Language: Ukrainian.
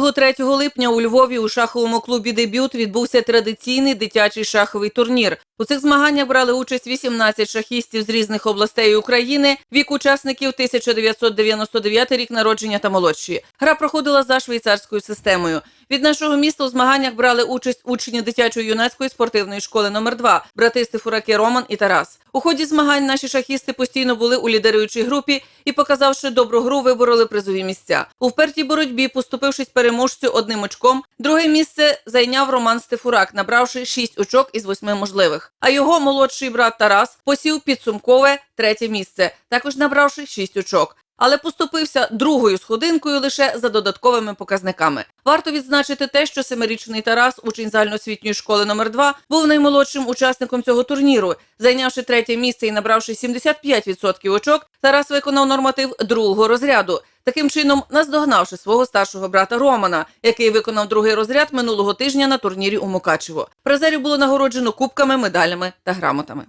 2-3 липня у Львові у шаховому клубі Дебют відбувся традиційний дитячий шаховий турнір. У цих змаганнях брали участь 18 шахістів з різних областей України, вік учасників 1999 рік народження та молодші. Гра проходила за швейцарською системою. Від нашого міста у змаганнях брали участь учні дитячої юнацької спортивної школи номер 2 брати Стефураки Роман і Тарас. У ході змагань наші шахісти постійно були у лідеруючій групі і, показавши добру гру, вибороли призові місця. У впертій боротьбі, поступившись переможцю одним очком, друге місце зайняв Роман Стефурак, набравши 6 очок із 8 можливих. А його молодший брат Тарас посів підсумкове третє місце, також набравши 6 очок. Але поступився другою сходинкою лише за додатковими показниками. Варто відзначити те, що семирічний Тарас, учень загальноосвітньої школи номер 2 був наймолодшим учасником цього турніру. Зайнявши третє місце і набравши 75% очок, Тарас виконав норматив другого розряду. Таким чином, наздогнавши свого старшого брата Романа, який виконав другий розряд минулого тижня на турнірі у Мукачево. Призерів було нагороджено кубками, медалями та грамотами.